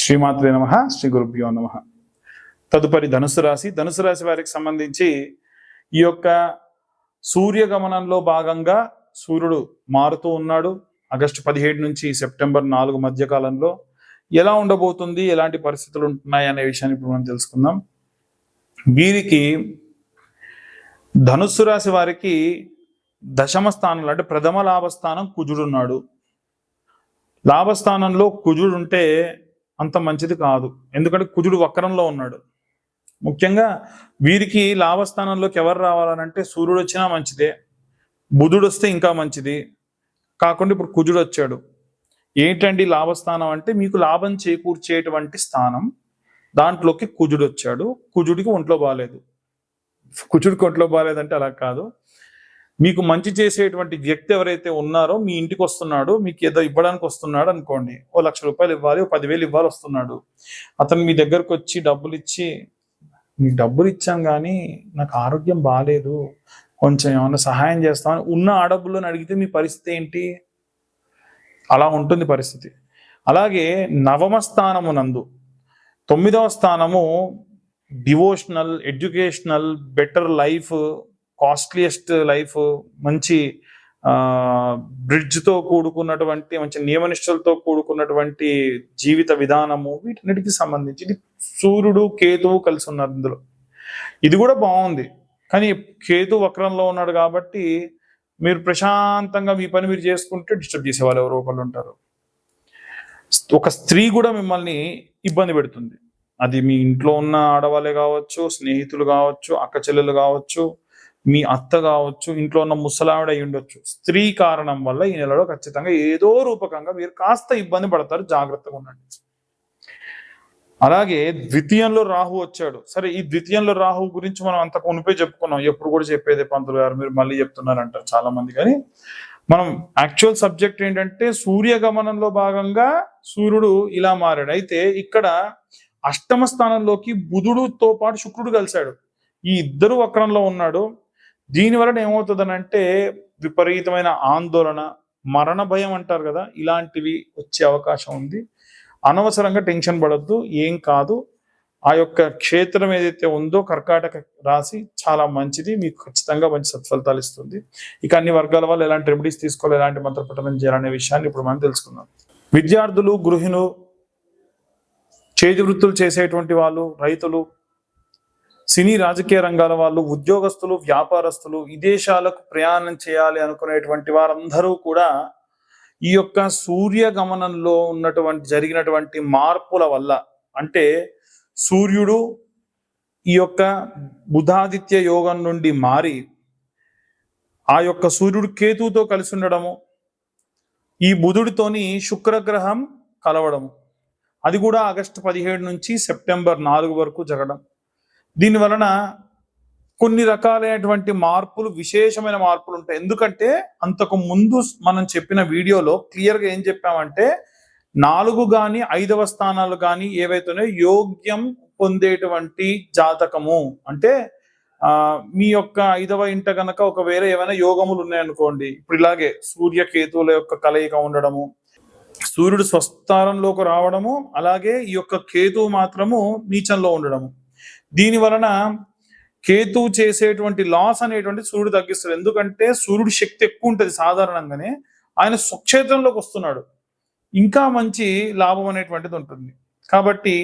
శ్రీమాత్రే నమ శ్రీ గురుభ్యో నమ. తదుపరి ధనుసు రాశి. ధనుసు రాశి వారికి సంబంధించి ఈ యొక్క సూర్యగమనంలో భాగంగా సూర్యుడు మారుతూ ఉన్నాడు. ఆగస్టు పదిహేడు నుంచి సెప్టెంబర్ నాలుగు మధ్య కాలంలో ఎలా ఉండబోతుంది ఎలాంటి పరిస్థితులు ఉంటున్నాయి అనే విషయాన్ని ఇప్పుడు మనం తెలుసుకుందాం. వీరికి ధనుస్సు రాశి వారికి దశమ స్థానంలో అంటే ప్రథమ లాభస్థానం కుజుడున్నాడు లాభస్థానంలో కుజుడు ఉంటే అంత మంచిది కాదు. ఎందుకంటే కుజుడు వక్రంలో ఉన్నాడు. ముఖ్యంగా వీరికి లాభస్థానంలోకి ఎవరు రావాలనంటే సూర్యుడు వచ్చినా మంచిదే బుధుడు వస్తే ఇంకా మంచిది. కాకుండా ఇప్పుడు కుజుడు వచ్చాడు ఏంటండి లాభస్థానం అంటే మీకు లాభం చేకూర్చేటువంటి స్థానం. దాంట్లోకి కుజుడు వచ్చాడు కుజుడికి ఒంట్లో బాగాలేదు కుజుడికి ఒంట్లో బాగాలేదంటే అలా కాదు. మీకు మంచి చేసేటువంటి వ్యక్తి ఎవరైతే ఉన్నారో మీ ఇంటికి వస్తున్నాడు మీకు ఏదో ఇవ్వడానికి వస్తున్నాడు అనుకోండి ఓ లక్ష రూపాయలు ఇవ్వాలి ఓ పదివేలు ఇవ్వాలి వస్తున్నాడు. అతను మీ దగ్గరకు వచ్చి డబ్బులు ఇచ్చి నీకు డబ్బులు ఇచ్చాం కానీ నాకు ఆరోగ్యం బాగాలేదు కొంచెం ఏమైనా సహాయం చేస్తామని ఉన్న ఆ డబ్బులను అడిగితే మీ పరిస్థితి ఏంటి? అలా ఉంటుంది పరిస్థితి. అలాగే నవమ స్థానము నందు తొమ్మిదవ స్థానము devotional educational better life costliest life మంచి బ్రిడ్జ్తో కూడుకున్నటువంటి మంచి నియమనిష్టలతో కూడుకున్నటువంటి జీవిత విధానము వీటన్నిటికి సంబంధించి ఇది సూర్యుడు కేతువు కలిసి ఉన్నారు ఇందులో. ఇది కూడా బాగుంది. కానీ కేతు వక్రంలో ఉన్నాడు కాబట్టి మీరు ప్రశాంతంగా మీ పని మీరు చేసుకుంటే డిస్టర్బ్ చేసే వాళ్ళు ఎవరో ఒకళ్ళు ఉంటారు. ఒక స్త్రీ కూడా మిమ్మల్ని ఇబ్బంది పెడుతుంది. అది మీ ఇంట్లో ఉన్న ఆడవాళ్ళే కావచ్చు స్నేహితులు కావచ్చు అక్క చెల్లెలు కావచ్చు మీ అత్త కావచ్చు ఇంట్లో ఉన్న ముసలావిడ అయి ఉండొచ్చు. స్త్రీ కారణం వల్ల ఈ నెలలో ఖచ్చితంగా ఏదో రూపకంగా మీరు కాస్త ఇబ్బంది పడతారు. జాగ్రత్తగా ఉండండి. అలాగే ద్వితీయంలో రాహు వచ్చాడు. సరే ఈ ద్వితీయంలో రాహు గురించి మనం అంత కొనిపోయి చెప్పుకున్నాం. ఎప్పుడు కూడా చెప్పేదే పంతులు గారు మీరు మళ్ళీ చెప్తున్నారంటారు చాలా మంది కానీ మనం యాక్చువల్ సబ్జెక్ట్ ఏంటంటే సూర్యగమనంలో భాగంగా సూర్యుడు ఇలా మారాడు. అయితే ఇక్కడ అష్టమ స్థానంలోకి బుధుడుతో పాటు శుక్రుడు కలిశాడు. ఈ ఇద్దరు వక్రంలో ఉన్నాడు. దీని వలన ఏమవుతుందనంటే విపరీతమైన ఆందోళన మరణ భయం అంటారు కదా ఇలాంటివి వచ్చే అవకాశం ఉంది. అనవసరంగా టెన్షన్ పడద్దు ఏం కాదు. ఆ యొక్క క్షేత్రం ఏదైతే ఉందో కర్కాటక రాశి చాలా మంచిది మీకు ఖచ్చితంగా మంచి సత్ఫలితాలు ఇస్తుంది. ఇక అన్ని వర్గాల వల్ల ఎలాంటి రెమెడీస్ తీసుకోవాలి ఎలాంటి మంత్రపఠనం చేయాలనే విషయాన్ని ఇప్పుడు మనం తెలుసుకుందాం. విద్యార్థులు గృహిణులు చేతి వృత్తులు చేసేటువంటి వాళ్ళు రైతులు సినీ రాజకీయ రంగాల వాళ్ళు ఉద్యోగస్తులు వ్యాపారస్తులు విదేశాలకు ప్రయాణం చేయాలి అనుకునేటువంటి వారందరూ కూడా ఈ యొక్క సూర్య గమనంలో ఉన్నటువంటి జరిగినటువంటి మార్పుల వల్ల అంటే సూర్యుడు ఈ యొక్క బుధాదిత్య యోగం నుండి మారి ఆ యొక్క సూర్యుడు కేతువుతో కలిసి ఉండడము ఈ బుధుడితోని శుక్రగ్రహం కలవడము అది కూడా ఆగస్టు పదిహేడు నుంచి సెప్టెంబర్ నాలుగు వరకు జరగడం. దీని వలన కొన్ని రకాలైనటువంటి మార్పులు విశేషమైన మార్పులు ఉంటాయి. ఎందుకంటే అంతకు ముందు మనం చెప్పిన వీడియోలో క్లియర్గా ఏం చెప్పామంటే నాలుగు కానీ ఐదవ స్థానాలు కానీ ఏవైతున్నాయో యోగ్యం పొందేటువంటి జాతకము. అంటే మీ యొక్క ఐదవ ఇంట గనక ఒక వేరే ఏమైనా యోగములు ఉన్నాయనుకోండి ఇప్పుడు ఇలాగే సూర్య కేతువుల యొక్క కలయిక ఉండడము సూర్యుడు స్వస్థానంలోకి రావడము అలాగే ఈ యొక్క కేతువు మాత్రము నీచంలో ఉండడము. దీని వలన కేతువు చేసేటువంటి లాస్ అనేటువంటి సూర్యుడు తగ్గిస్తాడు. ఎందుకంటే సూర్యుడి శక్తి ఎక్కువ ఉంటుంది సాధారణంగానే. ఆయన స్వక్షేత్రంలోకి వస్తున్నాడు. ఇంకా మంచి లాభం అనేటువంటిది ఉంటుంది. కాబట్టి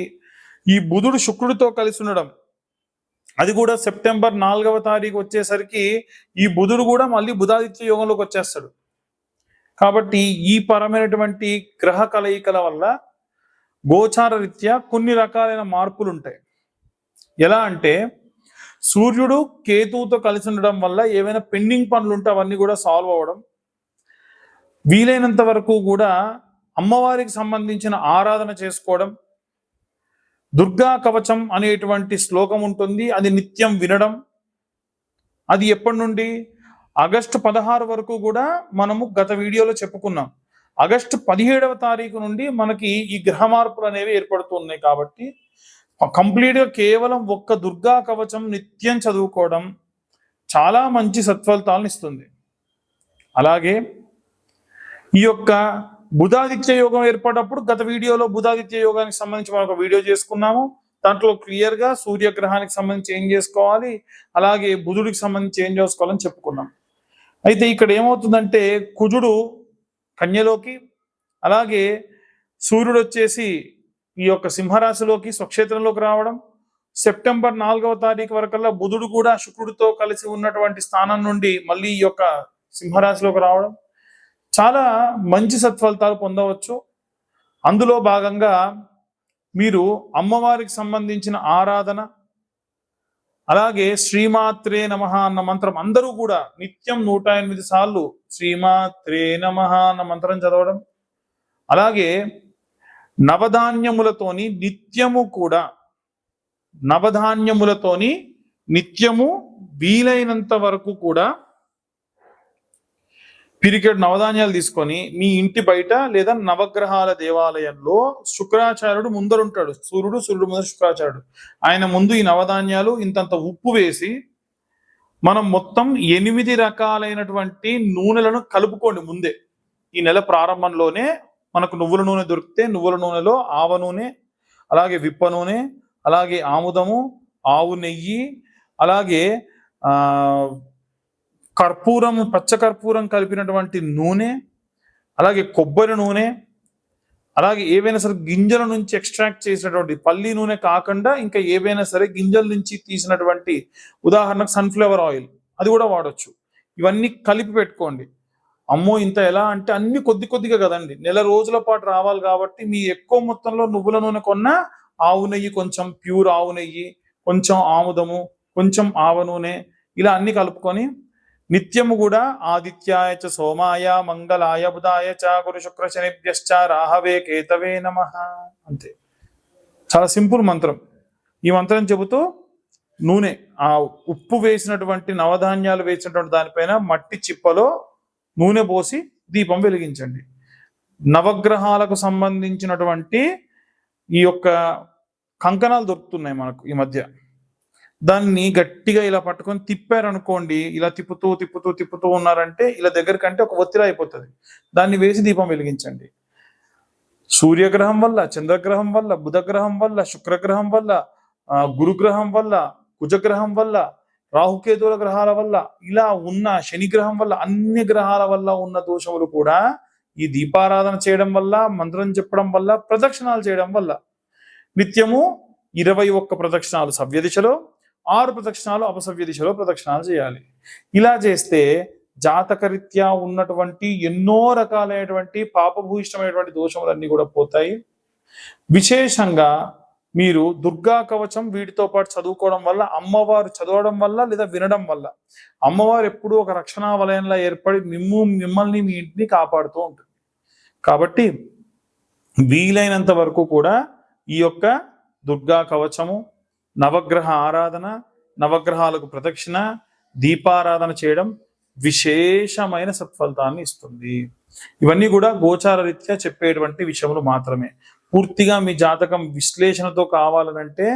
ఈ బుధుడు శుక్రుడితో కలిసి ఉండడం అది కూడా సెప్టెంబర్ నాలుగవ తారీఖు వచ్చేసరికి ఈ బుధుడు కూడా మళ్ళీ బుధాదిత్య యోగంలోకి వచ్చేస్తాడు. కాబట్టి ఈ పరమైనటువంటి గ్రహ కలయికల వల్ల గోచార రీత్యా కొన్ని రకాలైన మార్పులు ఉంటాయి ఎలా అంటే సూర్యుడు కేతువుతో కలిసి ఉండడం వల్ల ఏవైనా పెండింగ్ పనులు ఉంటే అవన్నీ కూడా సాల్వ్ అవ్వడం. వీలైనంత వరకు కూడా అమ్మవారికి సంబంధించిన ఆరాధన చేసుకోవడం. దుర్గా కవచం అనేటువంటి శ్లోకం ఉంటుంది అది నిత్యం వినడం. అది ఎప్పటి నుండి? ఆగస్టు పదహారు వరకు కూడా మనము గత వీడియోలో చెప్పుకున్నాం. ఆగస్టు పదిహేడవ తారీఖు నుండి మనకి ఈ గ్రహ మార్పులు అనేవి ఏర్పడుతున్నాయి కాబట్టి కంప్లీట్గా కేవలం ఒక్క దుర్గా కవచం నిత్యం చదువుకోవడం చాలా మంచి సత్ఫలితాలను ఇస్తుంది. అలాగే ఈ యొక్క బుధాదిత్య యోగం ఏర్పడినప్పుడు గత వీడియోలో బుధాదిత్య యోగానికి సంబంధించి మనం ఒక వీడియో చేసుకున్నాము. దాంట్లో క్లియర్గా సూర్యగ్రహానికి సంబంధించి ఏం చేసుకోవాలి? అలాగే బుధుడికి సంబంధించి ఏం చేసుకోవాలని చెప్పుకున్నాం. అయితే ఇక్కడ ఏమవుతుందంటే కుజుడు కన్యలోకి అలాగే సూర్యుడు వచ్చేసి ఈ యొక్క సింహరాశిలోకి స్వక్షేత్రంలోకి రావడం సెప్టెంబర్ నాలుగవ తారీఖు వరకల్లా బుధుడు కూడా శుక్రుడితో కలిసి ఉన్నటువంటి స్థానం నుండి మళ్ళీ ఈ యొక్క సింహరాశిలోకి రావడం. చాలా మంచి సత్ఫలితాలు పొందవచ్చు. అందులో భాగంగా మీరు అమ్మవారికి సంబంధించిన ఆరాధన అలాగే శ్రీమాత్రే నమ అన్న మంత్రం అందరూ కూడా నిత్యం నూట ఎనిమిది సార్లు శ్రీమాత్రే నమ అన్న మంత్రం చదవడం. అలాగే నవధాన్యములతోని నిత్యము కూడా నవధాన్యములతోని నిత్యము వీలైనంత వరకు కూడా పిరికెడు నవధాన్యాలు తీసుకొని మీ ఇంటి బయట లేదా నవగ్రహాల దేవాలయంలో శుక్రాచార్యుడు ముందరుంటాడు. సూర్యుడు సూర్యుడు ముందర శుక్రాచార్యుడు. ఆయన ముందు ఈ నవధాన్యాలు ఇంతంత ఉప్పు వేసి మనం మొత్తం ఎనిమిది రకాలైనటువంటి నూనెలను కలుపుకోండి ముందే. ఈ నెల ప్రారంభంలోనే మనకు నువ్వుల నూనె దొరికితే నువ్వుల నూనెలో ఆవ నూనె అలాగే విప్ప నూనె అలాగే ఆముదము ఆవు నెయ్యి అలాగే కర్పూరం పచ్చ కర్పూరం కలిపినటువంటి నూనె అలాగే కొబ్బరి నూనె అలాగే ఏవైనా సరే గింజల నుంచి ఎక్స్ట్రాక్ట్ చేసినటువంటి పల్లి నూనె కాకుండా ఇంకా ఏవైనా సరే గింజల నుంచి తీసినటువంటి ఉదాహరణకు సన్ఫ్లవర్ ఆయిల్ అది కూడా వాడచ్చు. ఇవన్నీ కలిపి పెట్టుకోండి. అమ్మో ఇంత ఎలా అంటే అన్ని కొద్ది కొద్దిగా కదండి. నెల రోజుల పాటు రావాలి కాబట్టి మీ ఎక్కువ మొత్తంలో నువ్వుల నూనె కొన్నా ఆవు నెయ్యి కొంచెం ప్యూర్ ఆవు నెయ్యి కొంచెం ఆముదము కొంచెం ఆవ నూనె ఇలా అన్ని కలుపుకొని నిత్యము కూడా ఆదిత్యాయ చ సోమాయ మంగళాయ బుధాయ చ గురు శుక్ర శనిభ్యశ్చ రాహవే కేతవే నమ అంతే. చాలా సింపుల్ మంత్రం. ఈ మంత్రం చెబుతూ నూనె ఆ ఉప్పు వేసినటువంటి నవధాన్యాలు వేసినటువంటి దానిపైన మట్టి చిప్పలో నూనె పోసి దీపం వెలిగించండి. నవగ్రహాలకు సంబంధించినటువంటి ఈ యొక్క కంకణాలు దొరుకుతున్నాయి మనకు ఈ మధ్య. దాన్ని గట్టిగా ఇలా పట్టుకొని తిప్పారనుకోండి ఇలా తిప్పుతూ తిప్పుతూ తిప్పుతూ ఉన్నారంటే ఇలా దగ్గరకంటే ఒక ఒత్తిడి అయిపోతుంది. దాన్ని వేసి దీపం వెలిగించండి. సూర్యగ్రహం వల్ల చంద్రగ్రహం వల్ల బుధగ్రహం వల్ల శుక్రగ్రహం వల్ల గురుగ్రహం వల్ల కుజగ్రహం వల్ల రాహుకేతుల గ్రహాల వల్ల ఇలా ఉన్న శని గ్రహం వల్ల అన్ని గ్రహాల వల్ల ఉన్న దోషములు కూడా ఈ దీపారాధన చేయడం వల్ల మంత్రం చెప్పడం వల్ల ప్రదక్షిణాలు చేయడం వల్ల. నిత్యము ఇరవై ఒక్క ప్రదక్షిణాలు సవ్య దిశలో ఆరు ప్రదక్షిణాలు అపసవ్య దిశలో ప్రదక్షిణాలు చేయాలి. ఇలా చేస్తే జాతకరీత్యా ఉన్నటువంటి ఎన్నో రకాలైనటువంటి పాపభూయిష్టమైనటువంటి దోషములన్నీ కూడా పోతాయి. విశేషంగా మీరు దుర్గా కవచం వీటితో పాటు చదువుకోవడం వల్ల అమ్మవారు చదవడం వల్ల లేదా వినడం వల్ల అమ్మవారు ఎప్పుడూ ఒక రక్షణా వలయంలో ఏర్పడి మిమ్ము మిమ్మల్ని మీ ఇంటిని కాపాడుతూ ఉంటుంది. కాబట్టి వీలైనంత వరకు కూడా ఈ యొక్క దుర్గా కవచము నవగ్రహ ఆరాధన నవగ్రహాలకు ప్రదక్షిణ దీపారాధన చేయడం విశేషమైన సత్ఫలితాన్ని ఇస్తుంది. ఇవన్నీ కూడా గోచార రీత్యా చెప్పేటువంటి విషయములు మాత్రమే. పూర్తిగా మీ జాతకం విశ్లేషణతో కావాలనంటే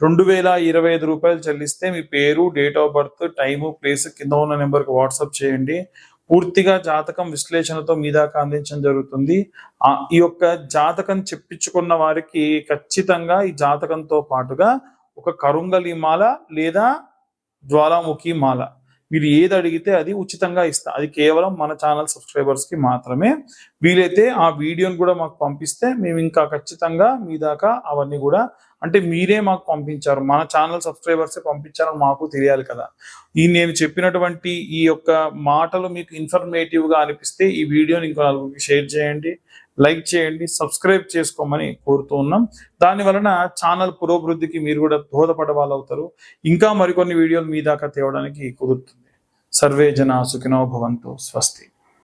రెండు వేల ఇరవై ఐదు రూపాయలు చెల్లిస్తే మీ పేరు date of birth time place కింద ఉన్న నెంబర్కి వాట్సాప్ చేయండి. పూర్తిగా జాతకం విశ్లేషణతో మీ దాకా అందించడం జరుగుతుంది. ఆ ఈ యొక్క జాతకం చెప్పించుకున్న వారికి ఖచ్చితంగా ఈ జాతకంతో పాటుగా ఒక కరుంగలి మాల లేదా జ్వాలాముఖి మాల మీరు ఏది అడిగితే అది ఉచితంగా ఇస్తా. అది కేవలం మన ఛానల్ సబ్స్క్రైబర్స్కి మాత్రమే. వీలైతే ఆ వీడియోని కూడా మాకు పంపిస్తే మేము ఇంకా ఖచ్చితంగా మీ దాకా అవన్నీ కూడా అంటే మీరే మాకు పంపించారు. మన ఛానల్ సబ్స్క్రైబర్సే పంపించారని మాకు తెలియాలి కదా. ఈ నేను చెప్పినటువంటి ఈ యొక్క మాటలు మీకు ఇన్ఫర్మేటివ్గా అనిపిస్తే ఈ వీడియోని ఇంకో నలుగురికి షేర్ చేయండి. లైక్ చేయండి సబ్స్క్రైబ్ చేసుకోమని కోరుతూ ఉన్నాం. దాని వలన ఛానల్ పురోభివృద్ధికి మీరు కూడా దోహదపడే వాళ్ళు అవుతారు ఇంకా మరికొన్ని వీడియోలు మీ దాకా తేవడానికి కుదురుతుంది. సర్వే జన సుఖినో భవంతు స్వస్తి.